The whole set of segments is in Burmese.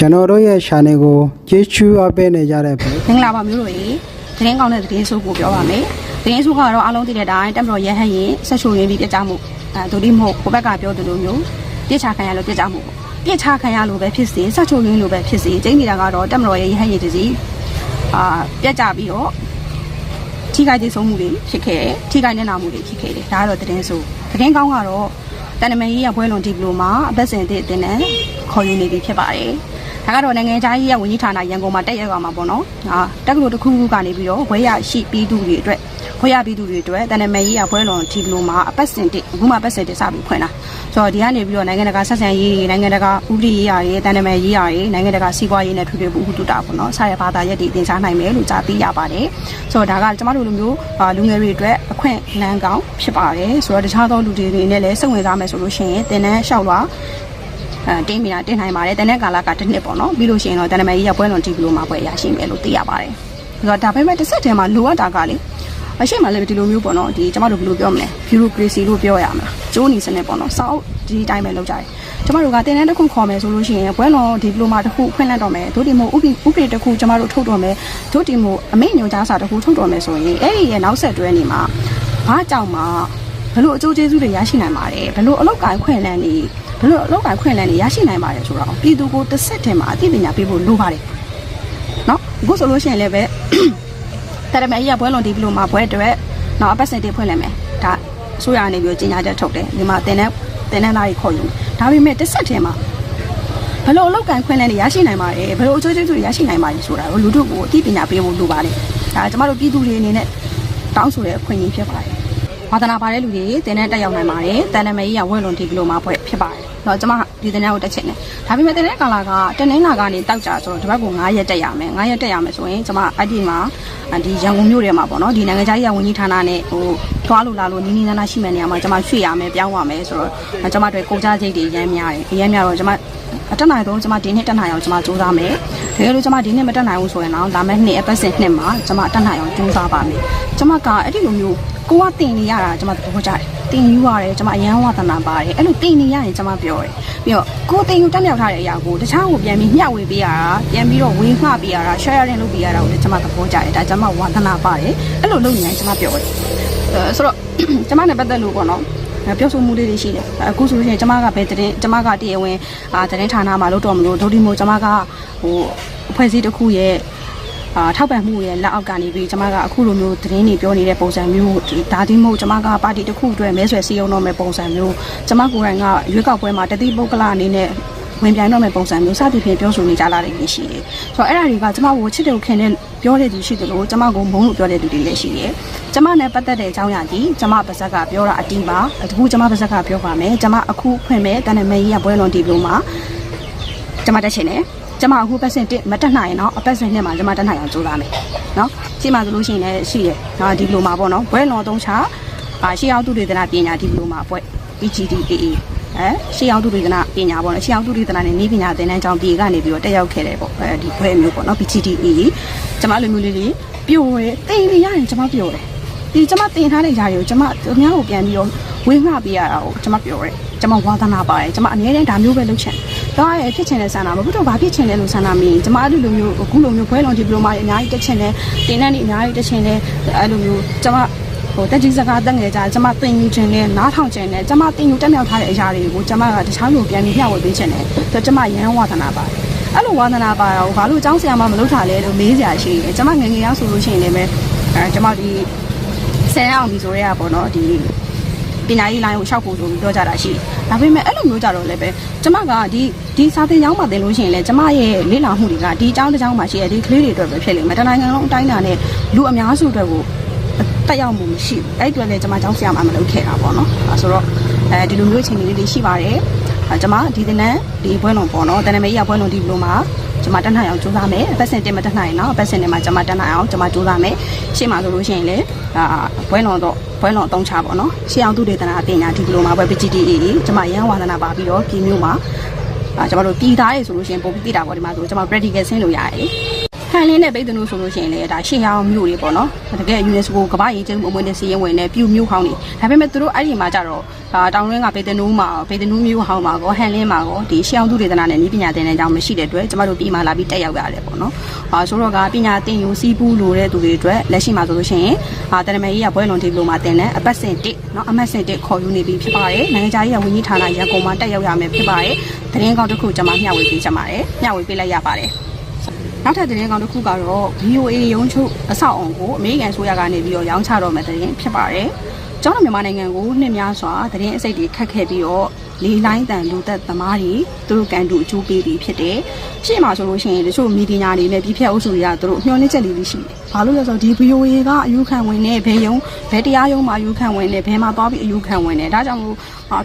ကျွန်တော်တို့ရဲ့ channel ကိုကျေးဇူးအပ်ပေးနေကြတဲ့မင်္ဂလာပါမျိုးတို့ရေသတင်းကောင်းတဲ့သတင်းဆိုးကိုပြောပါမယ်သတင်းဆိုးကတော့အားလုံးသိတဲ့အတိုင်းတက်မတော်ရဟန်းရင်ဆက်ချိုရင်းပြီးပြစ်ကြမှုအဲဒိုဒီမဟုတ်ကိုဘက်ကပြောသလိုမျိုးပြစ်ချခံရလို့ပြစ်ကြမှုပေါ့ပြစ်ချခံရလို့ပဲဖြစ်စေဆက်ချိုရင်းလို့ပဲဖြစ်စေကျင်းနေတာကတော့တက်မတော်ရဲ့ရဟန်းရည်တစီအာပြက်ကြပြီးတော့ထိခိုက်သေးဆုံးမှုတွေဖြစ်ခဲ့တယ်ထိခိုက်နေနာမှုတွေဖြစ်ခဲ့တယ်ဒါကတော့သတင်းဆိုးသတင်းကောင်းကတော့တန်နမန်ကြီးရဘွဲလွန်ဒီပလိုမှာအပတ်စဉ်အသစ်အတင်နဲ့ခေါ်ယူနေပြီဖြစ်ပါတယ် ဒါကတော့နိုင်ငံခြားရေးရဝန်ကြီးဌာနရန်ကုန်မှာတက်ရောက်ရမှာပေါ့နော်အာတက္ကသိုလ်တစ်ခုခုကနေပြီးတော့ဘွဲရရှိပြီးသူတွေအတွက်ဘွဲရပြီးသူတွေအတွက်တန်နမန်ကြီးရဘွဲလွန်ဒီပလိုမှာအပတ်စဉ်တစ်အခုမှအပတ်စဉ်တစ်စပြီးဖွင့်တာဆိုတော့ဒီကနေပြီးတော့နိုင်ငံတကာဆက်ဆံရေးတွေနိုင်ငံတကာဥပဒေရေးရာတွေတန်နမန်ရေးရာတွေနိုင်ငံတကာစီးပွားရေးနဲ့ထွေထွေဘူးဥတုတာပေါ့နော်ဆရာဘာသာရပ်တွေသင်ကြားနိုင်မယ်လို့ကြားသိရပါတယ်ဆိုတော့ဒါကကျမတို့လူမျိုးအာလူငယ်တွေအတွက်အခွင့်အလမ်းကောင်းဖြစ်ပါတယ်ဆိုတော့တခြားသောလူတွေတွေနဲ့လည်းစိတ်ဝင်စားမယ်ဆိုလို့ရှိရင်သင်တန်းလျှောက်လွှာအဲ တင်းမိတာတင်နိုင်ပါတယ်တန်တဲ့ကာလကတစ်နှစ်ပေါ့နော်ပြီးလို့ရှိရင်တော့တန်နမကြီးရပွဲလွန်တီဘလိုမှာပွဲရရှိမယ်လို့သိရပါတယ်ဆိုတော့ဒါပေမဲ့တစ်ဆက်တည်းမှာလိုအပ်တာကလေအရှိမလည်းဒီလိုမျိုးပေါ့နော်ဒီကျမတို့ဘယ်လိုပြောမလဲ bureaucracy လို့ပြောရမလားကျိုးနေစနစ်ပေါ့နော်စောက်ဒီတိုင်းပဲလုပ်ကြတယ်ကျမတို့ကတင်တဲ့တစ်ခုခေါ်မယ်ဆိုလို့ရှိရင်ပွဲလွန်ဒီဘလိုမှာတစ်ခုဖွင့်လိုက်တော့မယ်ဒုတိယမို့ဥပဒေဥပဒေတစ်ခုကျမတို့ထုတ်တော့မယ်ဒုတိယမို့အမိန့်ညွှန်ကြားစာတစ်ခုထုတ်တော့မယ်ဆိုရင်အဲ့ဒီရဲ့နောက်ဆက်တွဲနေမှာဘာကြောင့်မှဘယ်လိုအကျိုးကျေးဇူးတွေရရှိနိုင်ပါတယ်ဘယ်လိုအလောက်ကိုင်းခွင့်လန်းနေ ဘယ်လိုအလောက်ကိုင်ခွင့်လန်းနေရရှိနိုင်ပါတယ်ဆိုတော့ပြည်သူကိုတစ်ဆက်တည်းမှာအသိပညာပေးဖို့လိုပါတယ်เนาะအခုဆိုလို့ရှိရင်လည်းပဲတရမအကြီးကဘွဲလွန်ဒီဘလိုမှာဘွဲအတွက်နောက်အပတ်စဉ်တေးဖွင့်လိုက်မယ်ဒါအစိုးရအနေပြီးကြီးညာချက်ထုတ်တယ်ဒီမှာတင်တဲ့တင်တဲ့သားကြီးခေါ်ယူဒါပေမဲ့တစ်ဆက်တည်းမှာဘယ်လိုအလောက်ကိုင်ခွင့်လန်းနေရရှိနိုင်ပါတယ်ဘယ်လိုအကျိုးကျေးဇူးတွေရရှိနိုင်ပါတယ်ဆိုတာကိုလူတို့ကိုအသိပညာပေးဖို့လိုပါတယ်ဒါကျမတို့ပြည်သူတွေအနေနဲ့တောင်းဆိုတဲ့အခွင့်အရေးဖြစ်ပါတယ် ဝါသနာပါတဲ့လူတွေတင်းနဲ့တက်ရောက်နိုင်ပါတယ်တန်နမကြီးရဝဲလွန်ဒီကလိုမှာဖွဲ့ဖြစ်ပါတယ်။တော့ကျွန်မဒီတင်းနဲ့ကိုတက်ချင်တယ်။ဒါပေမဲ့တင်းနဲ့ကာလာကတနင်္လာကနေတောက်ကြဆိုတော့ဒီဘက်က9ရက်တက်ရမယ်။9ရက်တက်ရမယ်ဆိုရင်ကျွန်မအဲ့ဒီမှာဒီရန်ကုန်မြို့ထဲမှာပေါ့နော်ဒီနိုင်ငံခြားရေးဝန်ကြီးဌာနနဲ့ဟိုထွားလို့လာလို့နီးနီးနားနားရှိမဲ့နေရာမှာကျွန်မရွှေ့ရမယ်ပြောင်းရမယ်ဆိုတော့ကျွန်မတို့ကုန်ကြစိတ်တွေရမ်းများတယ်။ရမ်းများတော့ကျွန်မအတက်နိုင်တော့ကျွန်မဒီနှစ်တက်နိုင်အောင်ကျွန်မစူးစမ်းမယ်။တကယ်လို့ကျွန်မဒီနှစ်မတက်နိုင်ဘူးဆိုရင်တော့လာမယ့်နှစ်အပတ်စဉ်နှစ်မှာကျွန်မတက်နိုင်အောင်ကြိုးစားပါမယ်။ကျွန်မကအဲ့ဒီလိုမျိုး ကိုကတင်နေရတာကျွန်မသဘောကျတယ်။တင်ယူရတယ်ကျွန်မအရန်ဝါသနာပါတယ်။အဲ့လိုတင်နေရရင်ကျွန်မပြောတယ်။ပြီးတော့ကိုတင်ယူတက်မြောက်ထားတဲ့အရာကိုတခြားကိုပြန်ပြီးမျှဝေပေးရတာပြန်ပြီးတော့ဝေငှပေးရတာ sharing လုပ်ပေးရတာကိုလည်းကျွန်မသဘောကျတယ်။ဒါကျွန်မဝါသနာပါတယ်။အဲ့လိုလုပ်နေရင်ကျွန်မပြောတယ်။အဲဆိုတော့ကျွန်မနဲ့ပတ်သက်လို့ပေါ့နော်။ပြောဆိုမှုလေးတွေရှိတယ်အခုဆိုရင်ကျမကဘယ်တရင်ကျမကတရားဝင်အာတရင်ဌာနမှာလို့တော့မလို့ဒိုဒီမိုကျမကဟိုအဖွဲ့အစည်းတစ်ခုရဲ့ အာထောက်ပံ့မှုရဲ့လက်အောက်ကနေပြီးကျမကအခုလိုမျိုးသတင်းတွေပြောနေတဲ့ပုံစံမျိုးဒါဒီမို့ကျမကပါတီတစ်ခုအတွက်မဲဆွယ်စည်းရုံးတော့မယ့်ပုံစံမျိုးကျမကိုယ်တိုင်ကရွေးကောက်ပွဲမှာတတိပုဂ္ဂလအနေနဲ့ဝင်ပြိုင်တော့မယ့်ပုံစံမျိုးစသဖြင့်ပြောဆိုနေကြလာတယ်ရှိတယ်။ဆိုတော့အဲ့ဒါတွေကကျမကိုချစ်တယ်ခင်တဲ့ပြောတဲ့သူရှိတယ်လို့ကျမကိုမုန်းလို့ပြောတဲ့သူတွေလည်းရှိတယ်။ကျမနဲ့ပတ်သက်တဲ့အကြောင်းအရာကြီးကျမပါဇက်ကပြောတာအတီးပါအခုကျမပါဇက်ကပြောပါမယ်။ကျမအခုဖွင့်မယ်တန်နမေကြီးကဘွဲလွန်ဒီပလိုမှာကျမတက်ချင်တယ်။ ကျမအခုပတ်စင်တစ်မတက်နိုင်ရင်တော့အပတ်စဉ်နှစ်မှာကျမတက်နိုင်အောင်ကြိုးစားမယ်။နော်။ရှိမှဆိုလို့ရှိရင်လည်းရှိတယ်။နော်ဒီပလိုမှာပေါ့နော်။ဘွဲလွန်သုံးချအာရှေးအောင်သူတွေတနာပညာဒီပလိုမှာဘွဲ PGDAA အဲရှေးအောင်သူတွေတနာပညာပေါ့နော်ရှေးအောင်သူတွေတနာနဲ့နေပညာသင်တန်းကျောင်းပြေကနေပြီးတော့တက်ရောက်ခဲ့တယ်ပေါ့အဲဒီဘွဲမျိုးပေါ့နော် PGDAA ကျမလိုမျိုးလေးတွေပျော်တယ်တင်နေရရင်ကျမပျော်တယ်ဒီကျမတင်ထားတဲ့ຢာတွေကိုကျမသူများကိုပြန်ပြီးတော့ ဝင်းငှပေးရတာကိုကျမပျော်တယ်ကျမဝါသနာပါတယ်ကျမအနည်းတန်းဒါမျိုးပဲလုပ်ချင်တော့ရဲ့ဖြစ်ချင်တဲ့ဆန္ဒမဟုတ်တော့ဘာဖြစ်ချင်လဲလို့ဆန္ဒမင်းကျမအဲ့လိုမျိုးအခုလိုမျိုးဘွဲလွန်ဒီပလိုမာတွေအများကြီးတက်ချင်တယ်တင်တန်းတွေအများကြီးတက်ချင်တယ်အဲ့လိုမျိုးကျမဟိုတက်ကြီးစကားတက်ငယ်ကြကျမတင်ယူခြင်းနဲ့နားထောင်ခြင်းနဲ့ကျမတင်ယူတက်မြောက်ထားတဲ့အရာတွေကိုကျမကတခြားလူပြန်ပြီးမျှဝေပေးခြင်းနဲ့ဆိုကျမရန်ဝါသနာပါတယ်အဲ့လိုဝါသနာပါတော့ဘာလို့အကြောင်းဆရာမမလုပ်တာလဲလို့မေးစရာရှိတယ်ကျမငငယ်ရောက်ဆိုလို့ရှိရင်လည်းအဲကျမဒီဆယ်အောင်ဒီဆိုရဲကပေါ့နော်ဒီ ပညာရေးလိုင်းကိုရှောက်ဖို့ဆိုပြီးပြောကြတာရှိတယ်ဒါပေမဲ့အဲ့လိုမျိုးကြတော့လည်းပဲကျမကဒီဒီစာသင်ကျောင်းမှာသင်လို့ရှိရင်လည်းကျမရဲ့လေ့လာမှုတွေကဒီအကြောင်းတစ်ကြောင်းမှာရှိတဲ့ဒီကလေးတွေအတွက်ပဲဖြစ်လိမ့်မယ်တနိုင်ငံလုံးအတိုင်းအတာနဲ့လူအများစုအတွက်ကိုတက်ရောက်မှုမရှိဘူးအဲ့ဒီအတွက်လည်းကျွန်မကျောင်းဆရာမမလုပ်ခဲ့တာပေါ့နော်အဲဆိုတော့အဲဒီလိုမျိုးအချိန်လေးတွေရှိပါတယ်အဲကျွန်မဒီသင်တန်းဒီဘွဲလုံးပေါ့နော်တန်နမေကြီးဘွဲလုံးဒီဘလို့မှာ ကျွန်မတက်နိုင်အောင်ကြိုးစားမယ်အပတ်စဉ်တင်မတက်နိုင်တော့အပတ်စဉ်တင်မှာကျွန်မတက်နိုင်အောင်ကျွန်မကြိုးစားမယ်ရှေ့မှာဆိုလို့ရှိရင်လေအာဘွဲလုံးတော့ဘွဲလုံးအသုံးချပေါ့နော်ရှေ့အောင်သူဒေသနာအပညာဒီဘလို့မှာဘွဲ PGDA ကျွန်မရန်ဝါသနာပါပြီးတော့ပြည်မျိုးမှာအာကျွန်တော်တို့ပြည်သားရေဆိုလို့ရှိရင်ပုံပြီးပြတာပေါ့ဒီမှာဆိုကျွန်မ practical ဆင်းလို့ရတယ် လေ န်လင်းတဲ့ပိတ်သနုဆိုလို့ရှိရင်လည်းဒါရှေ့ရောင်မြို့တွေပေါ့နော်တကယ် UNESCO ကမ္ဘာ့ရေးကျင်းမှုအမွေနဲ့စီရင်ဝင်တဲ့ပြူမြို့ဟောင်းတွေဒါပေမဲ့သူတို့အဲ့ဒီမှာကြတော့ဒါတောင်ရင်းကပိတ်သနုမှာပိတ်သနုမြို့ဟောင်းမှာကောဟန်လင်းမှာကောဒီရှေ့အောင်သူဒေသနာနဲ့ဤပညာသင်တဲ့ကြောင်းမရှိတဲ့အတွက်ကျမတို့ပြည်မှာလာပြီးတက်ရောက်ရတယ်ပေါ့နော်အာဆိုတော့ကပညာသင်ယူစီးပူးလိုတဲ့သူတွေအတွက်လက်ရှိမှာဆိုလို့ရှိရင်အာတရမယ်ကြီးကဘွဲလွန်ဒီပလိုမာသင်တဲ့အပတ်စဉ်1เนาะအမတ်စဉ်1ခေါ်ယူနေပြီဖြစ်ပါတယ်နိုင်ငံခြားရေးကဝန်ကြီးဌာနရန်ကုန်မှာတက်ရောက်ရမယ်ဖြစ်ပါတယ်သတင်းကောင်းတစ်ခုကျွန်မမျှဝေပေးချင်ပါတယ်မျှဝေပေးလိုက်ရပါတယ် နောက်ထပ်သတင်းကောင်တစ်ခုကတော့ VOA ရုံးချုပ်အဆောက်အုံကိုအမေရိကန်ဆိုရကနေပြီးတော့ရောင်းချတော့မယ့်သတင်းဖြစ်ပါတယ်။ ကျောင်းတော်မြန်မာနိုင်ငံကိုနှစ်များစွာသတင်းအစိတ်တွေခတ်ခဲ့ပြီးတော့လေလိုင်းတန်လူသက်သမားတွေသူတို့ကန်တူအကျိုးပေးပြီးဖြစ်တယ်။ရှေ့မှာဆိုလို့ရှိရင်တချို့မီဒီယာတွေနဲ့ပြည်ဖြတ်အုပ်စုတွေကသူတို့မျှော်လင့်ချက်လေးတွေရှိတယ်။ဘာလို့လဲဆိုတော့ဒီ VOA ကအယူခံဝင်နေဘယ်ယုံဘယ်တရားယုံမှာအယူခံဝင်နေဘယ်မှာသွားပြီးအယူခံဝင်နေဒါကြောင့်မို့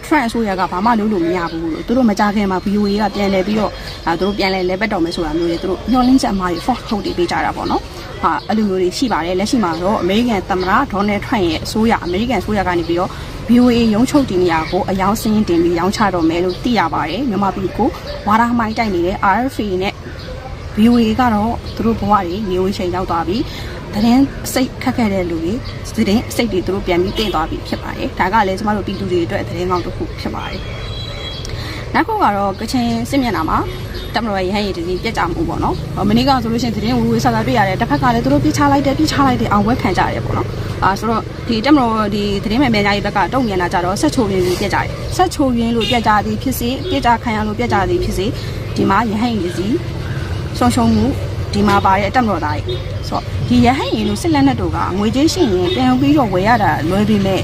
trend ဆိုရကဘာမှလုပ်လို့မရဘူးလို့သူတို့မကြခင်မှာ VOA ကပြန်လဲပြီးတော့အဲသူတို့ပြန်လဲလဲပတ်တော်မယ်ဆိုတာမျိုးတွေသူတို့မျှော်လင့်ချက်အမှားတွေ false hope တွေပေးကြတာပေါ့နော် ဟာအဲ့လိုမျိုးတွေရှိပါတယ်လက်ရှိမှာတော့အမေရိကန်သမ္မတဒေါ်နယ်ထရန့်ရဲ့အစိုးရအမေရိကန်အစိုးရကနေပြီးတော့ VOA ရုံးချုပ်တင်နေရကိုအယောင်စင်းတင်ပြီးရောင်းချတော့မယ်လို့သိရပါတယ်မြန်မာပြည်ကိုဝါဒမိုင်းတိုက်နေတဲ့ RFA နဲ့ VOA ကတော့သူတို့ဘဝတွေနေဝေးချိန်ရောက်သွားပြီသတင်းစိတ်ခက်ခဲ့တဲ့လူတွေသတင်းစိတ်တွေသူတို့ပြန်ပြီးတင်သွားပြီဖြစ်ပါတယ်ဒါကလည်းကျမတို့ပြည်သူတွေအတွက်သတင်းကောင်းတစ်ခုဖြစ်ပါတယ်နောက်ခုကတော့ကချင်စစ်မျက်နှာမှာ တမတော်ရဲ့ရဟန်းရည်တည်းပြက်ကြမှုပေါ့နော်မနေ့ကဆိုလို့ရှိရင်သတင်းဝေဝေးဆဆတွေ့ရတယ်တစ်ဖက်ကလည်းသူတို့ပြချလိုက်တယ်ပြချလိုက်တယ်အောင်ဝက်ခံကြရတယ်ပေါ့နော်အာဆိုတော့ဒီတမတော်ဒီသတင်းမှန်မြန်ကြီးဘက်ကတုံ့ပြန်တာကြတော့ဆက်ချိုရင်းလို့ပြက်ကြတယ်ဆက်ချိုရင်းလို့ပြက်ကြသည်ဖြစ်စေပြက်ကြခံရလို့ပြက်ကြသည်ဖြစ်စေဒီမှာရဟန်းရည်စီဆုံးရှုံးမှုဒီမှာပါတဲ့တက်မတော်သားကြီးဆိုတော့ဒီရဟန်းရင်လို့စစ်လက်နက်တို့ကငွေကြေးရှိရင်ပြန်ပြီးတော့ဝယ်ရတာလွယ်ပေမဲ့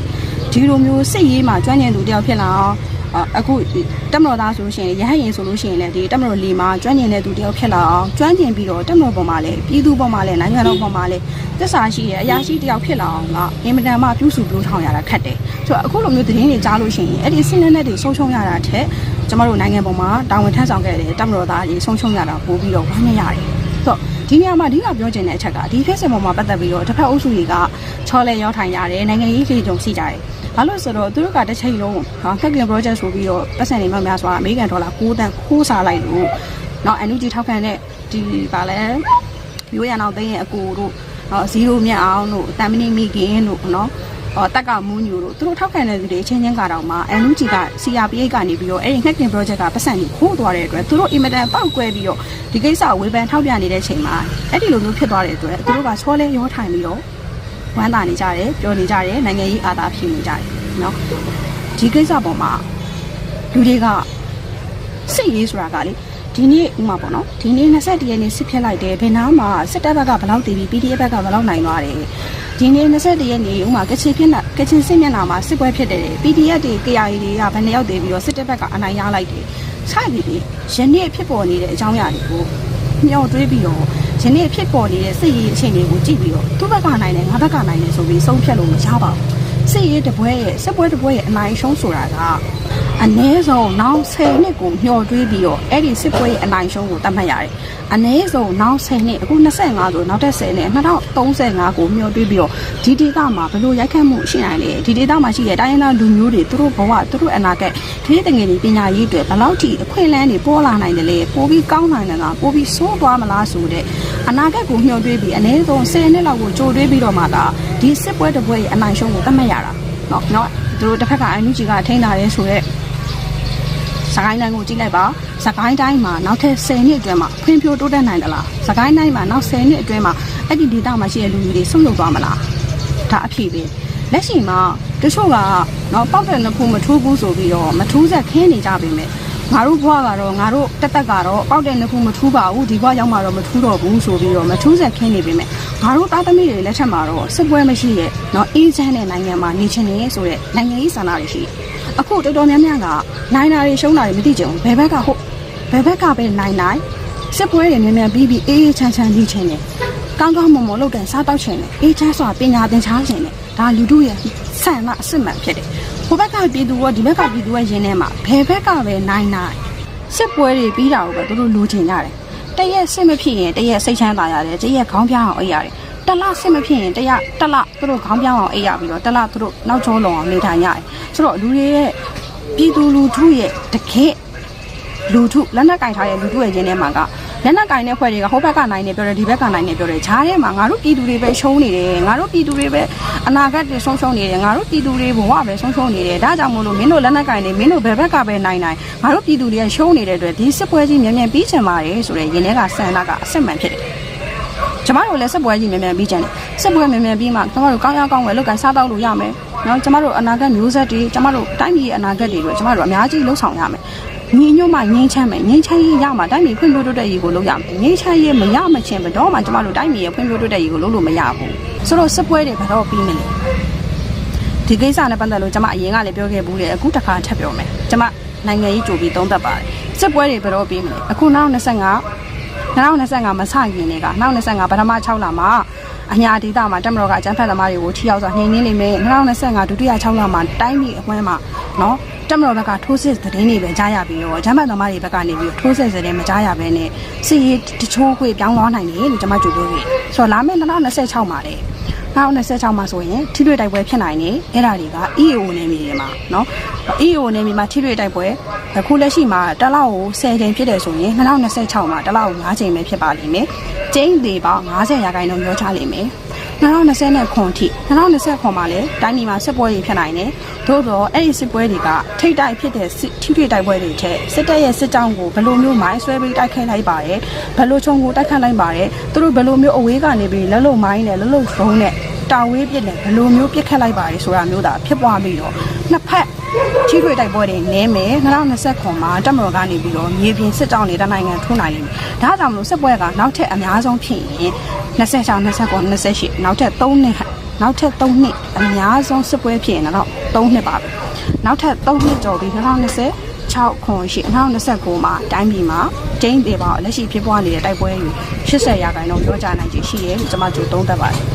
ဒီလိုမျိုးစစ်ရေးမှာကျွမ်းကျင်သူတယောက်ဖြစ်လာအောင် အခုတက်မတော်သားဆိုလို့ရှိရင်ရဟန်းရင်ဆိုလို့ရှိရင်လည်းဒီတက်မတော်လီမှာကျွမ်းကျင်တဲ့သူတယောက်ဖြစ်လာအောင်ကျွမ်းကျင်ပြီးတော့တက်မတော်ပေါ်မှာလည်းပြည်သူပေါ်မှာလည်းနိုင်ငံတော်ပေါ်မှာလည်းသစ္စာရှိတဲ့အရာရှိတယောက်ဖြစ်လာအောင်ကအင်မတန်မှပြုစုပြောထောင်ရတာခက်တယ်ဆိုတော့အခုလိုမျိုးသတင်းတွေကြားလို့ရှိရင်အဲ့ဒီစစ်လက်နက်တွေဆုံးရှုံးရတာထက်ကျမတို့နိုင်ငံပေါ်မှာတာဝန်ထမ်းဆောင်ခဲ့တဲ့တက်မတော်သားတွေဆုံးရှုံးရတာပို့ပြီးတော့ဝမ်းနည်းရတယ်ဆိုတော့ ဒီနေရာမှာအဓိကပြောချင်တဲ့အချက်ကဒီ Facebook ပေါ်မှာပတ်သက်ပြီးတော့တစ်ဖက်အုပ်စုတွေကချော်လဲရောထိုင်ကြတယ်နိုင်ငံရေးလှေကြုံရှိကြတယ်ဘာလို့ဆိုတော့သူတို့ကတစ်ချိန်လုံးဟော Hacking Project ဆိုပြီးတော့ပတ်စံတွေမှများစွာအမေရိကန်ဒေါ်လာ6တန်းခိုးစားလိုက်လို့နော် NUG ထောက်ခံတဲ့ဒီဘာလဲရိုးရအောင်သိရင်အကူတို့နော်0မြတ်အောင်တို့တမ်မနီမီကင်းတို့နော် တက်ကမူးညူတို့သူတို့ထောက်ခံတဲ့သူတွေအချင်းချင်းကတော့မှ NUG က CRPH ကနေပြီးတော့အဲ့ဒီ hacking project ကပတ်စံနေခိုးသွားတဲ့အတွက်သူတို့ immediate ပောက်ကွဲပြီးတော့ဒီကိစ္စကိုဝေဖန်ထောက်ပြနေတဲ့ချိန်မှာအဲ့ဒီလိုမျိုးဖြစ်သွားတဲ့အတွက်သူတို့ကချောလဲရောထိုင်ပြီးတော့ဝမ်းသာနေကြတယ်ပြောနေကြတယ်နိုင်ငံရေးအာသာဖြစ်နေကြတယ်เนาะဒီကိစ္စပေါ်မှာလူတွေကစိတ်ရေးဆိုတာကလေဒီနေ့ဥမာပေါ့နော်ဒီနေ့21ရက်နေ့စစ်ဖြစ်လိုက်တယ်ဘယ်နာမှာစစ်တပ်ဘက်ကဘယ်လောက်တည်ပြီး PDF ဘက်ကဘယ်လောက်နိုင်သွားတယ် ဒီနေ့21ရက်နေ့ဥမာကချင်ဖြစ်နာကချင်စစ်မျက်နှာမှာစစ်ပွဲဖြစ်တယ် PDF တွေ KIA တွေကဘယ်နှယောက်တည်ပြီးတော့စစ်တပ်ဘက်ကအနိုင်ရလိုက်တယ်စသည်ဖြင့်ယနေ့ဖြစ်ပေါ်နေတဲ့အကြောင်းအရာတွေကိုမျှော်တွေးပြီးတော့ယနေ့ဖြစ်ပေါ်နေတဲ့စစ်ရေးအခြေအနေကိုကြည့်ပြီးတော့သူ့ဘက်ကနိုင်တယ်ငါဘက်ကနိုင်တယ်ဆိုပြီးဆုံးဖြတ်လို့မရပါဘူး စစ်ရေးတပွဲရဲ့စစ်ပွဲတပွဲရဲ့အနိုင်ရှုံးဆိုတာကအနည်းဆုံးနောက်10နှစ်ကိုမျှော်တွေးပြီးတော့အဲ့ဒီစစ်ပွဲရဲ့အနိုင်ရှုံးကိုသတ်မှတ်ရတယ်။အနည်းဆုံးနောက်10နှစ်အခု25ဆိုနောက်ထပ်10နှစ်2035ကိုမျှော်တွေးပြီးတော့ဒီဒေသမှာဘယ်လိုရိုက်ခတ်မှုရှိနိုင်လဲဒီဒေသမှာရှိတဲ့တိုင်းရင်းသားလူမျိုးတွေသူတို့ဘဝသူတို့အနာဂတ်ဒီတငယ်တွေပညာရေးတွေဘယ်လောက်ထိအခွင့်အလမ်းတွေပေါ်လာနိုင်တယ်လဲပိုပြီးကောင်းနိုင်တယ်လားပိုပြီးဆိုးသွားမလားဆိုတဲ့ အနာဂတ်ကိုမျှော်တွေးပြီးအနည်းဆုံး10နှစ်လောက်ကိုကြိုတွေးပြီးတော့မှဒါဒီစစ်ပွဲတပွဲရဲ့အနိုင်ရှုံးကိုသတ်မှတ်ရတာ เนาะเนาะသူတို့တစ်ဖက်ကအန်ယူဂျီကထိန်းထားရဲဆိုတော့စကိုင်းတိုင်းကိုကြည့်လိုက်ပါစကိုင်းတိုင်းမှာနောက်ထပ်10နှစ်အတွင်းမှာဖွံ့ဖြိုးတိုးတက်နိုင်သလားစကိုင်းတိုင်းမှာနောက်10နှစ်အတွင်းမှာအဲ့ဒီဒေသမှာရှိတဲ့လူမျိုးတွေဆုံးယုံသွားမလားဒါအဖြစ်ပဲလက်ရှိမှာတချို့ကเนาะပေါက်တဲ့နှစ်ခုမထိုးဘူးဆိုပြီးတော့မထိုးဆက်ခင်းနေကြပြီမဲ့ ငါတို့ဘွားကတော့ငါတို့တက်တက်ကတော့ပေါက်တဲ့နှစ်ခုမထူးပါဘူးဒီဘွားရောက်မှာတော့မထူးတော့ဘူးဆိုပြီးတော့မထူးဆက်ခင်းနေပြီမဲ့ငါတို့သားသမီးတွေလက်ထက်မှာတော့စစ်ပွဲမရှိရဲ့เนาะအေးချမ်းတဲ့နိုင်ငံမှာနေချင်နေဆိုတဲ့နိုင်ငံရေးဆန္ဒတွေရှိတယ်အခုတော်တော်များများကနိုင်တာတွေရှုံးတာတွေမသိကြဘူးဘယ်ဘက်ကဟုတ်ဘယ်ဘက်ကပဲနိုင်နိုင်စစ်ပွဲတွေများများပြီးပြီးအေးအေးချမ်းချမ်းနေချင်တယ်ကောင်းကောင်းမွန်မွန်လုပ်တဲ့စားတောက်ချင်တယ်အေးချမ်းစွာပညာသင်ကြားချင်တယ်ဒါလူတို့ရဲ့ဆန္ဒအစစ်မှန်ဖြစ်တယ် ဟိုဘက်ကပြည်သူကဒီဘက်ကပြည်သူရဲ့ရင်းထဲမှာဘယ်ဘက်ကပဲနိုင်နိုင်စစ်ပွဲတွေပြီးတာကိုပဲသူတို့လိုချင်ကြတယ်။တရက်စစ်မဖြစ်ရင်တရက်စိတ်ချမ်းသာရတယ်။တရက်ခေါင်းပြားအောင်အိပ်ရတယ်။တလစစ်မဖြစ်ရင်တရက်တလသူတို့ခေါင်းပြားအောင်အိပ်ရပြီးတော့တလသူတို့နောက်ကျောလုံအောင်နေထိုင်ရတယ်။ဆိုတော့လူတွေရဲ့ပြည်သူလူထုရဲ့တကယ့်လူထုလက်နက်ကင်ထားတဲ့လူထုရဲ့ရင်းထဲမှာက လက်နက်ကင်တဲ့ဖွဲ့တွေကဟိုဘက်ကနိုင်နေပြောတယ်ဒီဘက်ကနိုင်နေပြောတယ်ဂျားထဲမှာငါတို့ပြည်သူတွေပဲရှုံးနေတယ်ငါတို့ပြည်သူတွေပဲအနာဂတ်တွေဆုံးရှုံးနေတယ်ငါတို့ပြည်သူတွေဘဝပဲဆုံးရှုံးနေတယ်ဒါကြောင့်မို့လို့မင်းတို့လက်နက်ကင်တွေမင်းတို့ဘယ်ဘက်ကပဲနိုင်နိုင်ငါတို့ပြည်သူတွေကရှုံးနေတဲ့အတွက်ဒီစစ်ပွဲကြီးမြန်မြန်ပြီးချင်ပါတယ်ဆိုတဲ့ရင်ထဲကဆန္ဒကအစစ်မှန်ဖြစ်တယ်ကျမတို့လည်းစစ်ပွဲကြီးမြန်မြန်ပြီးချင်တယ်စစ်ပွဲမြန်မြန်ပြီးမှကျမတို့ကောင်းရကောင်းဝယ်လောက်ကန်စားတော့လို့ရမယ်နော်ကျမတို့အနာဂတ်မျိုးဆက်တွေကျမတို့တိုင်းပြည်ရဲ့အနာဂတ်တွေအတွက်ကျမတို့အများကြီးလှုပ်ဆောင်ရမယ် ညီညွတ်မှငြိမ်းချမ်းမယ်ငြိမ်းချမ်းရေးရမှတိုင်းပြည်ဖွံ့ဖြိုးတိုးတက်ရေးကိုလုပ်ရမယ်ငြိမ်းချမ်းရေးမရမချင်းဘယ်တော့မှကျမတို့တိုင်းပြည်ရဲ့ဖွံ့ဖြိုးတိုးတက်ရေးကိုလုပ်လို့မရဘူးဆိုတော့စစ်ပွဲတွေဘယ်တော့ပြီးမလဲဒီကိစ္စနဲ့ပတ်သက်လို့ကျမအရင်ကလည်းပြောခဲ့ဘူးလေအခုတစ်ခါထပ်ပြောမယ်ကျမနိုင်ငံရေးကြိုပြီးသုံးသပ်ပါတယ်စစ်ပွဲတွေဘယ်တော့ပြီးမလဲအခုနောက်25 2025မစခင်တွေက2025ပထမ6လမှာ အညာဒေတာမှာတက်မတော်ကအကြမ်းဖက်သမားတွေကိုထိရောက်စွာနှိမ်နင်းနေမယ်2025ဒုတိယ6လမှာတိုင်းပြည်အဝန်းမှာနော်တက်မတော်ဘက်ကထိုးစစ်သတင်းတွေပဲကြားရပြီးတော့အကြမ်းဖက်သမားတွေဘက်ကနေပြီးထိုးစစ်သတင်းမကြားရဘဲနဲ့စီရေးတချိုးခွေပြောင်းသွားနိုင်တယ်လို့ကျွန်မကြိုပြောခဲ့ဆိုတော့လာမယ့်2026မှာလေ 2026မှာဆိုရင်ထိတွေ့တိုက်ပွဲဖြစ်နိုင်နေအဲ့ဒါတွေက EAO နယ်မြေတွေမှာเนาะ EAO နယ်မြေမှာထိတွေ့တိုက်ပွဲအခုလက်ရှိမှာတစ်လောက်ကို10ချိန်ဖြစ်တယ်ဆိုရင်2026မှာတစ်လောက်ကို9ချိန်ပဲဖြစ်ပါလိမ့်မယ်။ကျင်းသေးပေါင်း90ရာခိုင်နှုန်းပြောချလိမ့်မယ်။ 2020ခွန်ထိ2020ခွန်မှာလည်းတိုင်းပြည်မှာစစ်ပွဲတွေဖြစ်နိုင်တယ်။သို့တော့အဲ့ဒီစစ်ပွဲတွေကထိတ်တိုက်ဖြစ်တဲ့စစ်ထိတွေ့တိုက်ပွဲတွေထက်စစ်တပ်ရဲ့စစ်ကြောင်းကိုဘယ်လိုမျိုးမိုင်းဆွဲပြီးတိုက်ခိုက်လိုက်ပါရဲ။ဘယ်လိုချုံကိုတိုက်ခိုက်လိုက်ပါရဲ။သူတို့ဘယ်လိုမျိုးအဝေးကနေပြီးလက်လုံမိုင်းနဲ့လက်လုံဖုံးနဲ့တာဝေးပစ်တယ်ဘယ်လိုမျိုးပစ်ခတ်လိုက်ပါရဲဆိုတာမျိုးဒါဖြစ်ပွားပြီးတော့ နှစ်ဖက်ထိတွေ့တိုက်ပွဲတွေနည်းမယ်2020ခွန်မှာတက်မတော်ကနေပြီးတော့မြေပြင်စစ်ကြောင်းတွေတနိုင်ငံထိုးနိုင်လိမ့်မယ်။ဒါကြောင့်မလို့စစ်ပွဲကနောက်ထပ်အများဆုံးဖြစ်ရင်26 29 28နောက်ထပ်3နှစ်နောက်ထပ်3နှစ်အများဆုံးစစ်ပွဲဖြစ်ရင်တော့3နှစ်ပါပဲ။နောက်ထပ်3နှစ်ကျော်ပြီး2020 6ခွန်ရှိ2029မှာတိုင်းပြည်မှာကျင်းသေးပါလက်ရှိဖြစ်ပွားနေတဲ့တိုက်ပွဲတွေ80ရာခိုင်နှုန်းပြောကြနိုင်ခြေရှိတယ်လို့ကျွန်မတို့သုံးသပ်ပါတယ်